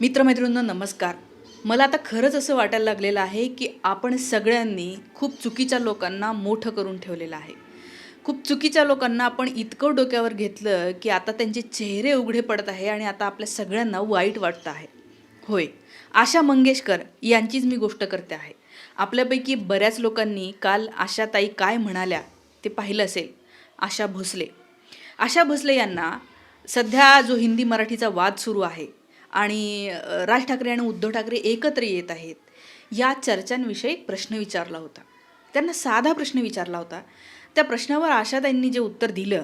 मित्रमैत्रिणींनो नमस्कार. मला आता खरंच असं वाटायला लागलेलं आहे की आपण सगळ्यांनी खूप चुकीच्या लोकांना मोठं करून ठेवलेलं आहे. खूप चुकीच्या लोकांना आपण इतकं डोक्यावर घेतलं की आता त्यांचे चेहरे उघडे पडत आहे आणि आता आपल्या सगळ्यांना वाईट वाटतं आहे. होय आशा मंगेशकर यांचीच मी गोष्ट करते आहे. आपल्यापैकी बऱ्याच लोकांनी काल आशाताई काय म्हणाल्या ते पाहिलं असेल. आशा भोसले. आशा भोसले यांना सध्या जो हिंदी मराठीचा वाद सुरू आहे आणि राज ठाकरे आणि उद्धव ठाकरे एकत्र येत आहेत या चर्चांविषयी प्रश्न विचारला होता. त्यांना साधा प्रश्न विचारला होता. त्या प्रश्नावर आशाताईंनी जे उत्तर दिलं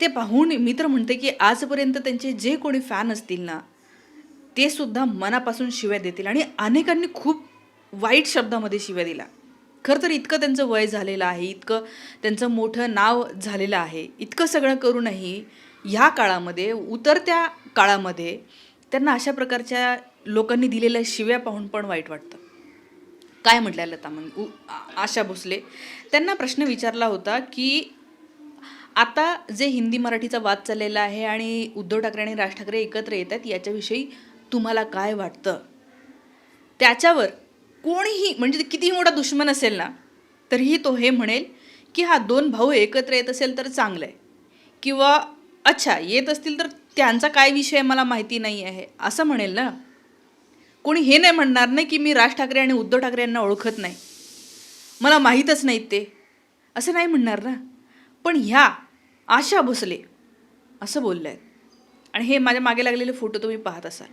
ते पाहून मी तर म्हणते की आजपर्यंत त्यांचे जे कोणी फॅन असतील ना ते सुद्धा मनापासून शिव्या देतील आणि अनेकांनी खूप वाईट शब्दामध्ये शिव्या दिला. खरं तर इतकं त्यांचं वय झालेलं आहे इतकं त्यांचं मोठं नाव झालेलं आहे इतकं सगळं करूनही ह्या काळामध्ये उतरत्या काळामध्ये त्यांना अशा प्रकारच्या लोकांनी दिलेल्या शिव्या पाहून पण वाईट वाटतं. काय म्हटल्या लता मग? उ- आशा भोसले. त्यांना प्रश्न विचारला होता की आता जे हिंदी मराठीचा वाद चाललेला आहे आणि उद्धव ठाकरे आणि राज ठाकरे एकत्र येत आहेत याच्याविषयी तुम्हाला काय वाटतं? त्याच्यावर कोणीही म्हणजे कितीही मोठा दुश्मन असेल ना तरीही तो हे म्हणेल की हा दोन भाऊ एकत्र येत असेल तर चांगलं आहे किंवा अच्छा येत असतील तर त्यांचा काय विषय मला माहिती नाही आहे. असं म्हणेल ना? कोणी हे नाही म्हणणार नाही की मी राज ठाकरे आणि उद्धव ठाकरे यांना ओळखत नाही. मला माहीतच नाहीत ते. असं नाही म्हणणार ना? पण ह्या आशा भोसले असं बोलल्या आहेत आणि हे माझ्या मागे लागलेले फोटो तुम्ही पाहत असाल.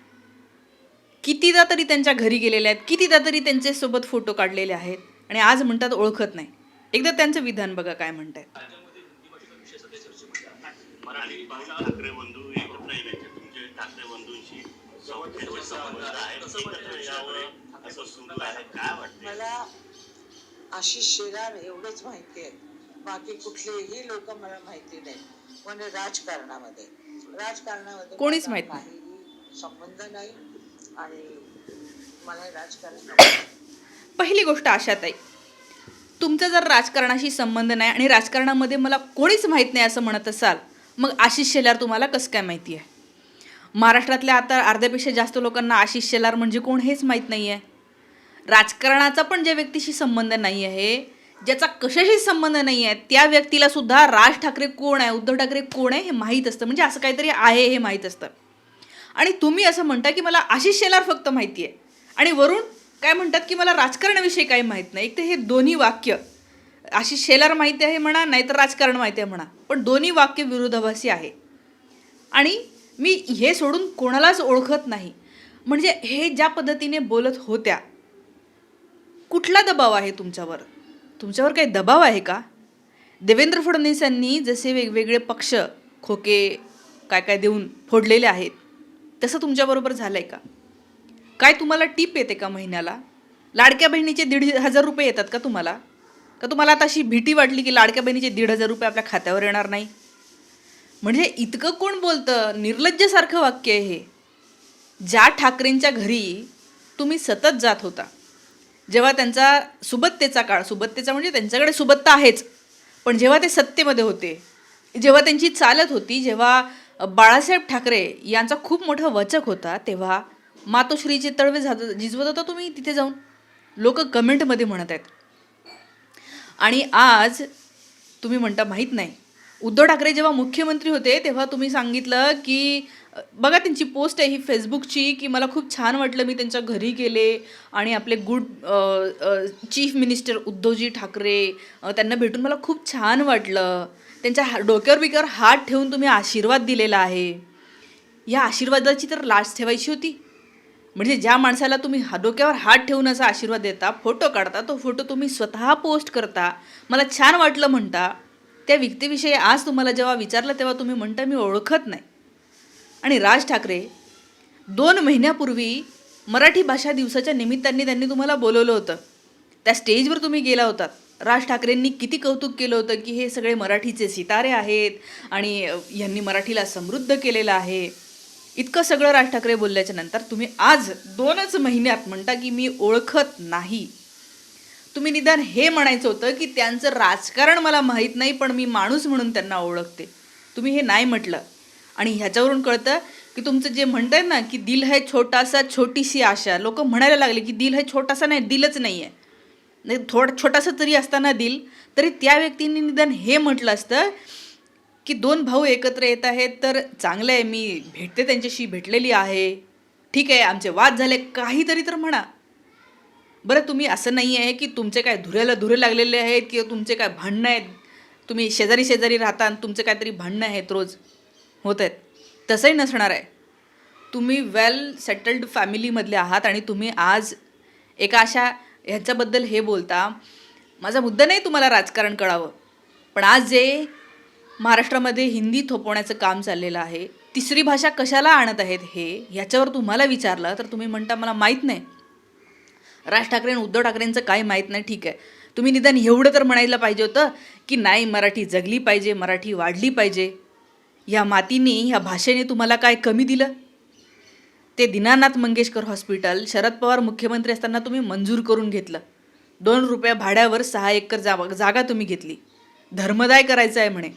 कितीदा तरी त्यांच्या घरी गेलेले आहेत. कितीदा तरी त्यांच्यासोबत फोटो काढलेले आहेत. आणि आज म्हणतात ओळखत नाही. एकदा त्यांचं विधान बघा काय म्हणतायत. ठाकरे बंधूंशी मला आशिष शेलार एवढंच माहिती आहे. बाकी कुठलेही लोक मला माहिती नाही. म्हणजे राजकारणामध्ये. राजकारणामध्ये कोणीच माहीत नाही. संबंध नाही आणि मला राजकारण. पहिली गोष्ट आशाताई. तुमचा जर राजकारणाशी संबंध नाही आणि राजकारणामध्ये मला कोणीच माहीत नाही असं म्हणत असाल मग आशिष शेलार तुम्हाला कसं काय माहिती आहे? महाराष्ट्रातल्या आता अर्ध्यापेक्षा जास्त लोकांना आशिष शेलार म्हणजे कोण हेच माहीत नाही आहे राजकारणाचा पण ज्या व्यक्तीशी संबंध नाही आहे ज्याचा कशाशी संबंध नाही आहे त्या व्यक्तीला सुद्धा राज ठाकरे कोण आहे उद्धव ठाकरे कोण आहे हे माहीत असतं. म्हणजे असं काहीतरी आहे हे माहीत असतं. आणि तुम्ही असं म्हणता की मला आशिष शेलार फक्त माहिती आहे आणि वरून काय म्हणतात की मला राजकारणाविषयी काही माहीत नाही. एक तर हे दोन्ही वाक्य आशिष शेलार माहिती आहे म्हणा नाहीतर राजकारण माहिती आहे म्हणा पण दोन्ही वाक्य विरोधाभासी आहे. आणि मी हे सोडून कोणालाच ओळखत नाही. म्हणजे हे ज्या पद्धतीने बोलत होत्या कुठला दबाव आहे तुमच्यावर? तुमच्यावर काही दबाव आहे का? देवेंद्र फडणवीसांनी जसे वेगवेगळे पक्ष खोके काय काय देऊन फोडलेले आहेत तसं तुमच्याबरोबर झालं आहे का? काय तुम्हाला टीप येते का महिन्याला? लाडक्या बहिणीचे दीड हजार रुपये येतात का तुम्हाला? का तुम्हाला आता अशी भीती वाटली की लाडक्या बहिणीचे दीड हजार रुपये आपल्या खात्यावर येणार नाही? म्हणजे इतकं कोण बोलतं? निर्लज्जसारखं वाक्य आहे हे. ज्या ठाकरेंच्या घरी तुम्ही सतत जात होता जेव्हा त्यांचा सुबत्तेचा काळ सुबत्तेचा म्हणजे त्यांच्याकडे सुबत्ता आहेच पण जेव्हा ते सत्तेमध्ये होते जेव्हा त्यांची चालत होती जेव्हा बाळासाहेब ठाकरे यांचा खूप मोठा वचक होता तेव्हा मातोश्रीचे तळवे झाद झिजवत होता तुम्ही तिथे जाऊन. लोक कमेंटमध्ये म्हणत आहेत. आणि आज तुम्ही म्हणता माहीत नाही. उद्धव ठाकरे जेव्हा मुख्यमंत्री होते तेव्हा तुम्ही सांगितलं की बघा त्यांची पोस्ट आहे ही फेसबुकची की मला खूप छान वाटलं मी त्यांच्या घरी गेले आणि आपले good chief minister Uddhavji Thackeray त्यांना भेटून मला खूप छान वाटलं. त्यांच्या हा- डोक्यावर बिक्यावर हात ठेवून तुम्ही आशीर्वाद दिलेला आहे. या आशीर्वादाची तर लाच ठेवायची होती. म्हणजे ज्या माणसाला तुम्ही हा डोक्यावर हात ठेवून असा आशीर्वाद देता फोटो काढता तो फोटो तुम्ही स्वतः पोस्ट करता. मला छान वाटलं म्हणता. त्या व्यक्तीविषयी आज तुम्हाला जेव्हा विचारलं तेव्हा तुम्ही म्हणता मी ओळखत नाही. आणि राज ठाकरे दोन महिन्यापूर्वी मराठी भाषा दिवसाच्या निमित्ताने त्यांनी तुम्हाला बोलवलं होतं. त्या स्टेजवर तुम्ही गेला होतात राज ठाकरेंनी किती कौतुक केलं होतं की हे सगळे मराठीचे सितारे आहेत आणि यांनी मराठीला समृद्ध केलेलं आहे. इतकं सगळं राज ठाकरे बोलल्याच्या नंतर तुम्ही आज दोनच महिन्यात म्हणता की मी ओळखत नाही. तुम्ही निदान हे म्हणायचं होतं की त्यांचं राजकारण मला माहीत नाही पण मी माणूस म्हणून त्यांना ओळखते. तुम्ही हे नाही म्हटलं. आणि ह्याच्यावरून कळतं की तुमचं जे म्हणताय ना की दिल है छोटासा छोटीशी आशा लोक म्हणायला लागले की दिल है छोटासा नाही दिलच नाही आहे नाही थोडं छोटासा तरी असताना दिल तरी त्या व्यक्तींनी निदान हे म्हटलं असतं की दोन भाऊ एकत्र येत आहेत तर चांगलं आहे मी भेटते त्यांच्याशी भेटलेली आहे. ठीक आहे आमचे वाद झाले काहीतरी तर म्हणा. बरं तुम्ही असं नाही आहे की तुमचे काय धुऱ्याला धुरे लागलेले आहेत किंवा तुमचे काय भांडणं आहेत? तुम्ही शेजारी शेजारी राहता आणि तुमचे काहीतरी भांडणं आहेत रोज. होत आहेत. तसंही नसणार आहे. तुम्ही वेल सेटल्ड फॅमिलीमधले आहात आणि तुम्ही आज एका अशा ह्याच्याबद्दल हे बोलता माझा मुद्दा नाही तुम्हाला राजकारण कळावं. पण आज जे महाराष्ट्रामध्ये हिंदी थोपवण्याचं काम चाललेलं आहे तिसरी भाषा कशाला आणत आहेत हे ह्याच्यावर तुम्हाला विचारलं तर तुम्ही म्हणता मला माहीत नाही. राज ठाकरे आणि उद्धव ठाकरेंचं काय माहीत नाही ठीक आहे. तुम्ही निदान एवढं तर म्हणायला पाहिजे होतं की नाही मराठी जगली पाहिजे मराठी वाढली पाहिजे. ह्या मातीने ह्या भाषेने तुम्हाला काय कमी दिलं? ते दीनानाथ मंगेशकर हॉस्पिटल शरद पवार मुख्यमंत्री असताना तुम्ही मंजूर करून घेतलं. दोन रुपया भाड्यावर सहा एकर जागा जागा तुम्ही घेतली. धर्मदाय करायचं आहे म्हणे.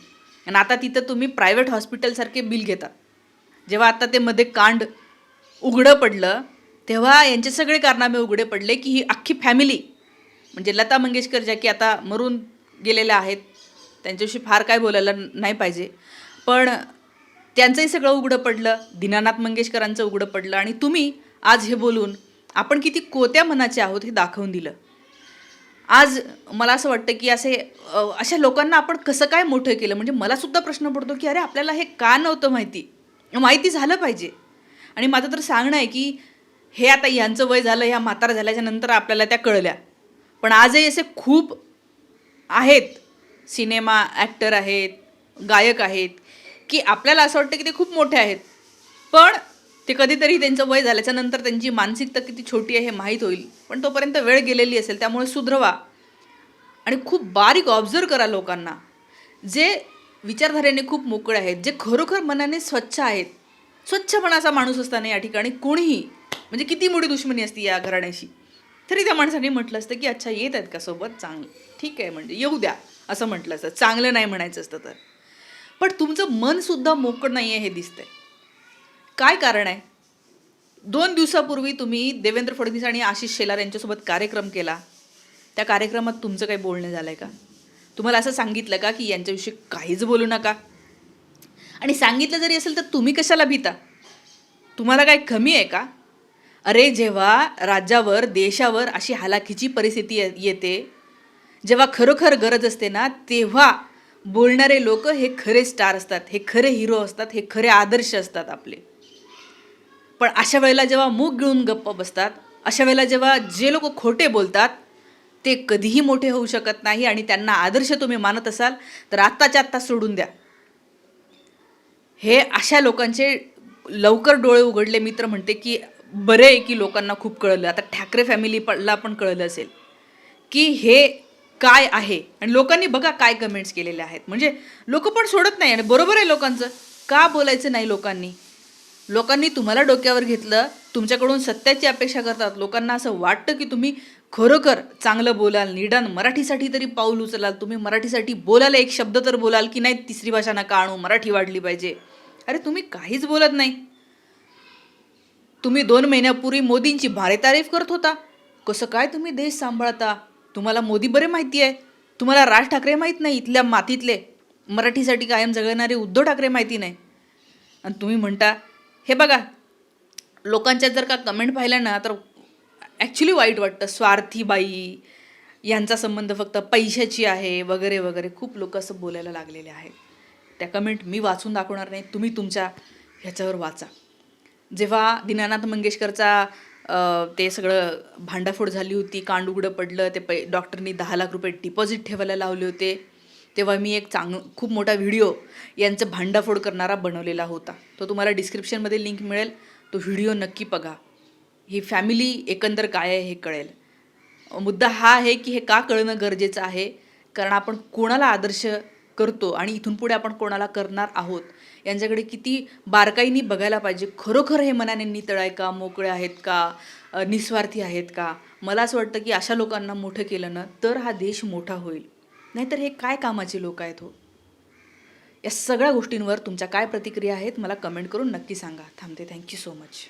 आणि आता तिथं तुम्ही प्रायव्हेट हॉस्पिटलसारखे बिल घेता. जेव्हा आता ते मध्ये कांड उघडं पडलं तेव्हा यांचे सगळे कारनामे उघडे पडले की ही अख्खी फॅमिली म्हणजे लता मंगेशकर ज्या की आता मरून गेलेल्या आहेत त्यांच्याविषयी फार काय बोलायला नाही पाहिजे. पण त्यांचंही सगळं उघडं पडलं दीनानाथ मंगेशकरांचं उघडं पडलं आणि तुम्ही आज हे बोलून आपण किती कोत्या मनाचे आहोत हे दाखवून दिलं. आज मला असं वाटतं की असे अशा लोकांना आपण कसं काय मोठं केलं? म्हणजे मलासुद्धा प्रश्न पडतो की अरे आपल्याला हे का नव्हतं माहिती? माहिती झालं पाहिजे. आणि माझं तर सांगणं आहे की हे आता यांचं वय झालं ह्या म्हातारा झाल्याच्यानंतर आपल्याला त्या कळल्या. पण आजही असे खूप आहेत. सिनेमा ॲक्टर आहेत गायक आहेत की आपल्याला असं वाटतं की ते खूप मोठे आहेत. पण ते कधीतरी त्यांचं वय झाल्याच्यानंतर त्यांची मानसिकता किती छोटी आहे हे माहीत होईल. पण तोपर्यंत वेळ गेलेली असेल त्यामुळे सुधरवा. आणि खूप बारीक ऑब्झर्व करा लोकांना. जे विचारधारेने खूप मोकळे आहेत जे खरोखर मनाने स्वच्छ आहेत. स्वच्छपणाचा माणूस असताना या ठिकाणी कोणीही म्हणजे किती मोठी दुश्मनी असती या घराण्याशी? तरी त्या माणसाने म्हटलं असतं की अच्छा येत आहेत का सोबत? चांगलं. ठीक आहे म्हणजे येऊ द्या असं म्हटलं असतं. चांगलं नाही म्हणायचं असतं तर. पण तुमचं मनसुद्धा मोकळं नाही आहे हे दिसतंय. काय कारण आहे? दोन दिवसापूर्वी तुम्ही देवेंद्र फडणवीस आणि आशिष शेलार यांच्यासोबत कार्यक्रम केला. त्या कार्यक्रमात तुमचं काही बोलणं झालं आहे का? तुम्हाला असं सांगितलं का की यांच्याविषयी काहीच बोलू नका? आणि सांगितलं जरी असेल तर तुम्ही कशाला भीता? तुम्हाला काय कमी आहे का? अरे जेव्हा राज्यावर देशावर अशी हालाखीची परिस्थिती येते जेव्हा खरोखर गरज असते ना तेव्हा बोलणारे लोक हे खरे स्टार असतात हे खरे हिरो असतात हे खरे आदर्श असतात आपले. पण अशा वेळेला जेव्हा मूग गिळून गप्प बसतात अशा वेळेला जेव्हा जे लोक खोटे बोलतात ते कधीही मोठे होऊ शकत नाही आणि त्यांना आदर्श तुम्ही मानत असाल तर आत्ताच्या आत्ता सोडून द्या. हे अशा लोकांचे लवकर डोळे उघडले मित्र म्हणते की बरे आहे की लोकांना खूप कळलं. आता ठाकरे फॅमिलीला पण कळलं असेल की हे काय आहे? आणि लोकांनी बघा काय कमेंट्स केलेले आहेत. म्हणजे लोक पण सोडत नाही आणि बरोबर आहे लोकांचं. का बोलायचं नाही लोकांनी? लोकांनी तुम्हाला डोक्यावर घेतलं तुमच्याकडून सत्याची अपेक्षा करतात. लोकांना असं वाटतं की तुम्ही खरोखर चांगलं बोलाल. निदान मराठीसाठी तरी पाऊल उचलाल. तुम्ही मराठीसाठी बोलायला एक शब्द तर बोलाल की नाही तिसरी भाषा नका आणू मराठी वाढली पाहिजे. अरे तुम्ही काहीच बोलत नाही. तुम्ही दोन महिन्यापूर्वी मोदींची भारे तारीफ करत होता. कसं काय तुम्ही देश सांभाळता? तुम्हाला मोदी बरे माहिती आहे. तुम्हाला राज ठाकरे माहीत नाही इथल्या मातीतले. मराठीसाठी कायम जगणारे उद्धव ठाकरे माहिती नाही. आणि तुम्ही म्हणता हे बघा लोकांच्या जर का कमेंट पाहिल्या ना तर ॲक्च्युली वाईट वाटतं. स्वार्थी बाई यांचा संबंध फक्त पैशाची आहे वगैरे वगैरे. खूप लोक असं बोलायला लागलेले आहेत. त्या कमेंट मी वाचून दाखवणार नाही. तुम्ही तुमच्या ह्याच्यावर वाचा. जेव्हा दीनानाथ मंगेशकरचा ते सगळं भांडाफोड झाली होती कांड उघडं पडलं ते पै डॉक्टरनी दहा लाख रुपये डिपॉझिट ठेवायला लावले होते तेव्हा मी एक चांग खूप मोठा व्हिडिओ यांचं भांडाफोड करणारा बनवलेला होता. तो तुम्हाला डिस्क्रिप्शनमध्ये लिंक मिळेल. तो व्हिडिओ नक्की बघा. ही फॅमिली एकंदर काय आहे हे कळेल. मुद्दा हा आहे की हे का कळणं गरजेचं आहे? कारण आपण कोणाला आदर्श करतो आणि इथून पुढे आपण कोणाला करणार आहोत? यांच्याकडे किती बारकाईनी बघायला पाहिजे. खरोखर हे मनाने नितळ आहे का मोकळे आहेत का निस्वार्थी आहेत का? मला असं वाटतं की अशा लोकांना मोठं केलं ना तर हा देश मोठा होईल. नाहीतर हे काय कामाचे लोक आहेत हो? या सगळ्या गोष्टींवर तुमच्या काय प्रतिक्रिया आहेत मला कमेंट करून नक्की सांगा. थांबते. Thank you so much